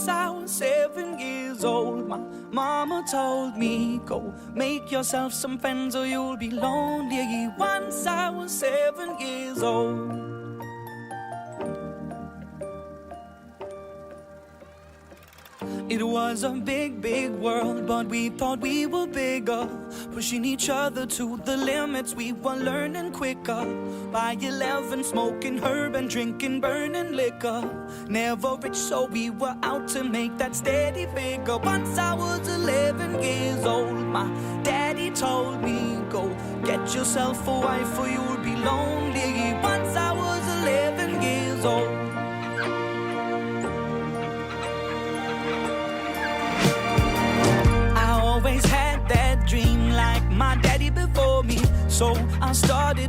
Once I was seven years old, my mama told me, Go make yourself some friends or you'll be lonely. Once I was seven years old. It was a big, big world, but we thought we were bigger. Pushing each other to the limits, we were learning quicker. By 11, smoking herb and drinking burning liquor. Never rich, so we were out to make that steady figure. Once I was 11 years old, my daddy told me, Go get yourself a wife or you'll be lonely. Once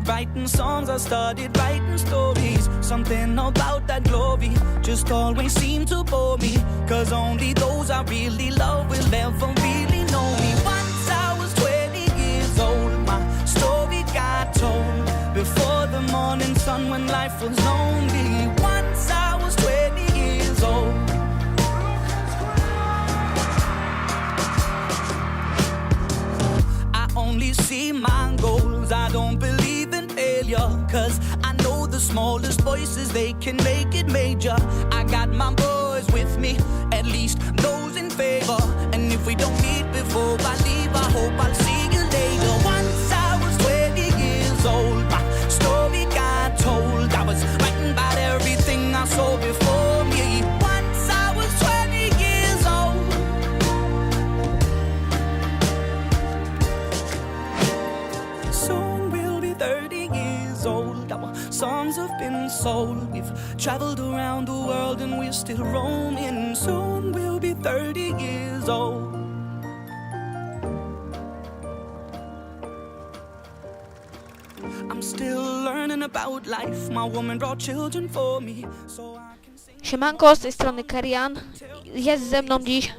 started writing songs, I started writing stories. Something about that glory just always seemed to bore me. Cause only those I really love will ever really know me. Once I was 20 years old, my story got told. Before the morning sun when life was lonely. Once Cause I know the smallest voices, they can make it major. I got my boys with me, at least those in favor. And if we don't meet before I leave, I hope I'll see Our songs have been sold. We've traveled around the world and we're still roaming. Soon we'll be 30 years old. I'm still learning about life. My woman brought children for me. So I can sing Siemanko, z tej strony Kerian. Jest ze mną dziś.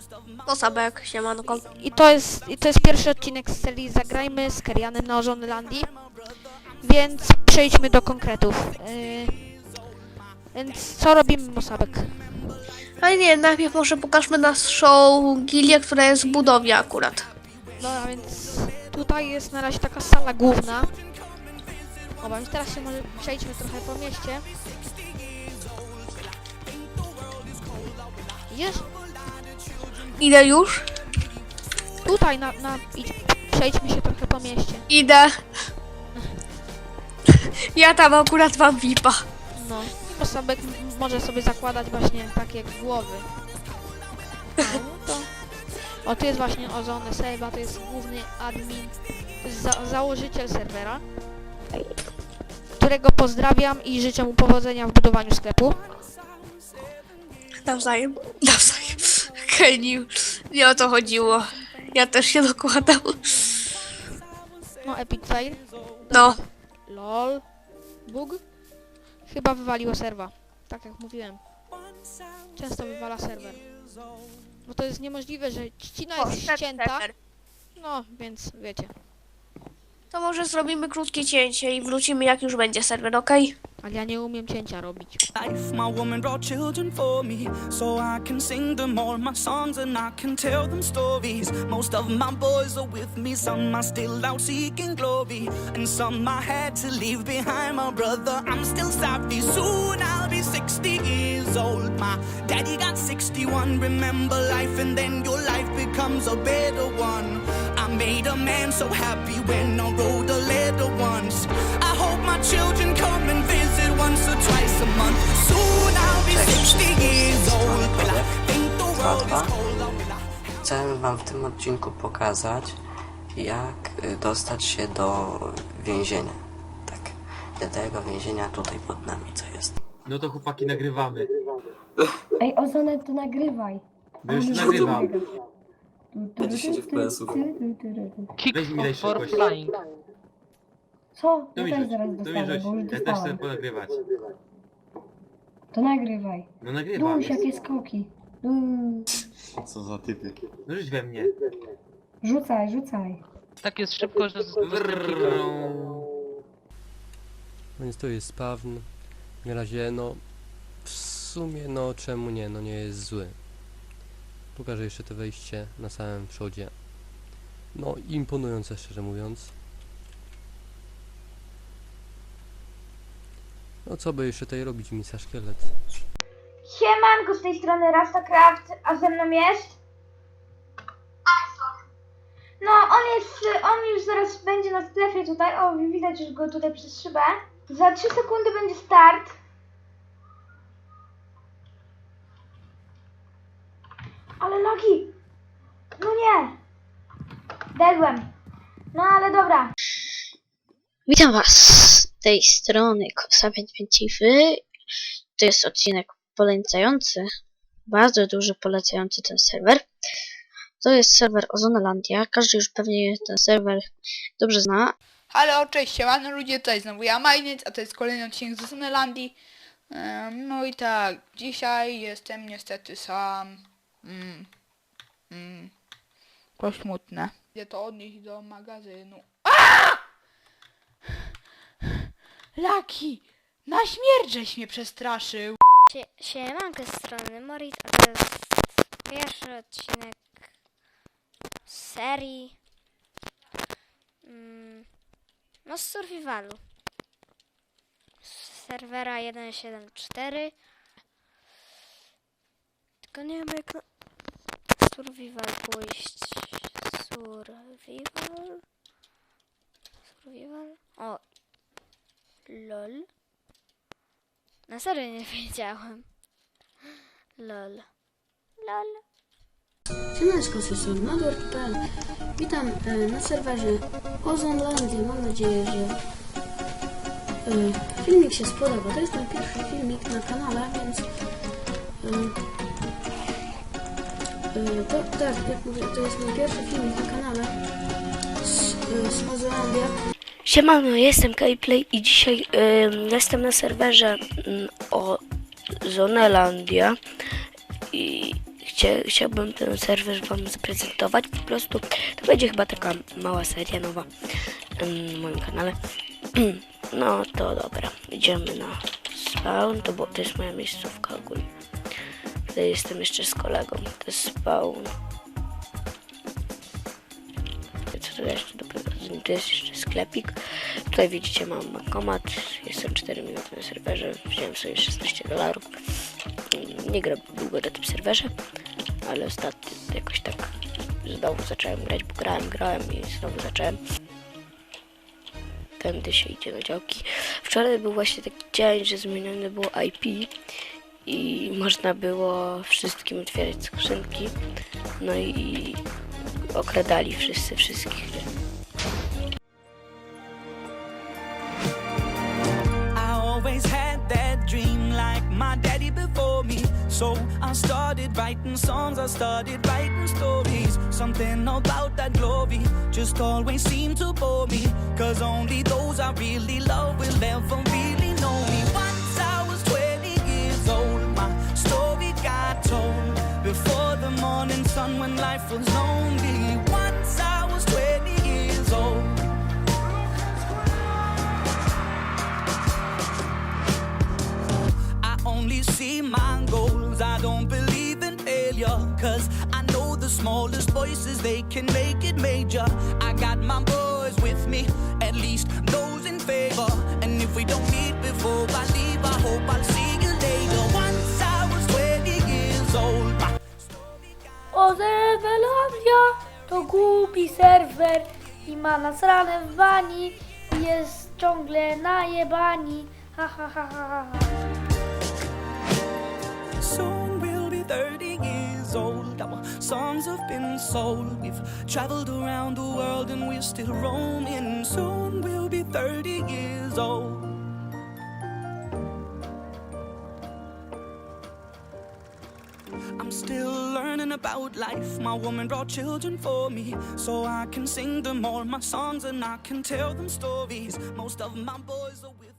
Osabek, siemanko. I to jest, i to jest pierwszy odcinek z serii Zagrajmy z Kerianem na Ożonylandii. Więc przejdźmy do konkretów. Yy, więc co robimy, Mosabek? Ale nie, najpierw może pokażmy naszą gilię, która jest w budowie akurat. Dobra, więc tutaj jest na razie taka sala główna. Dobra, więc teraz się może przejdźmy trochę po mieście. Idziesz? Idę już? Tutaj na, na idź, przejdźmy się trochę po mieście. Idę. Ja tam akurat mam VIPa. No, Mosabek m- może sobie zakładać właśnie takie głowy. No, to... O, tu jest właśnie Ozone Sejba, to jest główny admin, to jest za założyciel serwera, którego pozdrawiam i życzę mu powodzenia w budowaniu sklepu. Nawzajem. Nawzajem. Keniu. Nie o to chodziło. Ja też się dokładam. No, Epic Fail, No. lol, bug. Chyba wywaliło serwa, tak jak mówiłem. Często wywala serwer. Bo to jest niemożliwe, że trzcina O, jest ścięta, serwer. no, więc wiecie. To może zrobimy krótkie cięcie i wrócimy jak już będzie serwer, okej? Ale ja nie umiem cięcia robić. life. My woman brought children for me, so I can sing them all my songs and I can tell them stories. Most of my boys are with me, some are still out seeking glory, and some I had to leave behind. My brother, I'm still sorry. Soon I'll be 60 years old. My daddy got 61. Remember life, and then your life becomes a better one. I made a man so happy when I wrote a letter once. I hope my children come and visit once or twice a month. Soon I'll be 60 years old. Will I think the world is cold? Or will I Chcę Wam w tym odcinku pokazać, jak y, dostać się do więzienia. Tak, do tego więzienia tutaj pod nami, co jest. No to chłopaki nagrywamy. Ej, Ozone, to nagrywaj. No już nagrywam. tu, 10 tu, tu, FPS-ów. Weź mi daj for szybkość. flying. Co? To Ja mi też rzuć, zaraz to mi dostanę, rzuć. bo już Ja też chcę dostałem. ponagrywać. To nagrywaj. No nagrywam. Duś, jakie skoki. Co za typy. No rzuć we mnie. Rzucaj, rzucaj. Tak jest szybko, że z- Brrrr. Więc to jest spawn. Na razie, no w sumie, no czemu nie, no nie jest zły. Pokażę jeszcze to wejście na samym przodzie. No, imponujące szczerze mówiąc. No co by jeszcze tutaj robić, misa szkielet? Siemanko, z tej strony Rastacraft, a ze mną jest... No, on jest, on już zaraz będzie na strefie tutaj, o, widać już go tutaj przez szybę. Za 3 sekundy będzie start. Ale logi! No nie! Dedłem. No ale dobra. Witam Was z tej strony Kosa 55 To jest odcinek polecający, bardzo duży polecający ten serwer. To jest serwer Ozonalandia. Każdy już pewnie ten serwer dobrze zna. Halo, cześć, siemano ludzie, tutaj znowu ja Majniec, a to jest kolejny odcinek z Zonelandii. Em, No i tak, dzisiaj jestem niestety sam. Mm. Mm. To smutne. Idę to odnieść do magazynu. A! Laki! Na śmierć żeś mnie przestraszył! Sie, siemanko z strony Morit, a to jest pierwszy odcinek serii mm, no z survivalu z serwera 1.7.4 tylko nie wiem jak na survival pójść survival survival o lol na serio nie wiedziałem. Lol. Lol. Siemanko, z Mador.pl Witam e, na serwerze Ozonlandia. Mam nadzieję, że e, filmik się spodoba. To jest mój pierwszy filmik na kanale, więc e, e, to, tak, jak mówię, to jest mój pierwszy filmik na kanale z, e, z Ozonlandia. Siemano, jestem Kayplay i dzisiaj jestem na serwerze ym, o Zonelandia i chcia, chciałbym ten serwer wam zaprezentować. Po prostu to będzie chyba taka mała seria nowa ym, na moim kanale. No to dobra, idziemy na spawn, to, bo, to jest moja miejscówka ogólnie. Tutaj jestem jeszcze z kolegą, to jest spawn. Co tu jeszcze Tu jest jeszcze sklepik. Tutaj widzicie mam bankomat. Jestem 4 minuty na serwerze. Wziąłem sobie 16 dolarów. Nie gram długo na tym serwerze, ale ostatnio jakoś tak znowu zacząłem grać, bo grałem, grałem i znowu zacząłem. Tędy się idzie na działki. Wczoraj był właśnie taki dzień, że zmienione było IP i można było wszystkim otwierać skrzynki. No i okradali wszyscy wszystkich. My daddy before me. So I started writing songs, I started writing stories. Something about that glory just always seemed to bore me. Cause only those I really love will ever really know me. Once I was 20 years old, my story got told. Before the morning sun when life was lonely. Failure. Cause I know the smallest voices, they can make it major. I got my boys with me, at least those in favor. And if we don't meet before I leave, I hope I'll see you later. Once I was 20 years old. My Ozebelandia to głupi serwer i ma nas ranę w bani i jest ciągle najebani. Ha ha ha ha ha. Songs have been sold. We've traveled around the world and we're still roaming. Soon we'll be 30 years old. I'm still learning about life. My woman brought children for me, so I can sing them all my songs and I can tell them stories. Most of my boys are.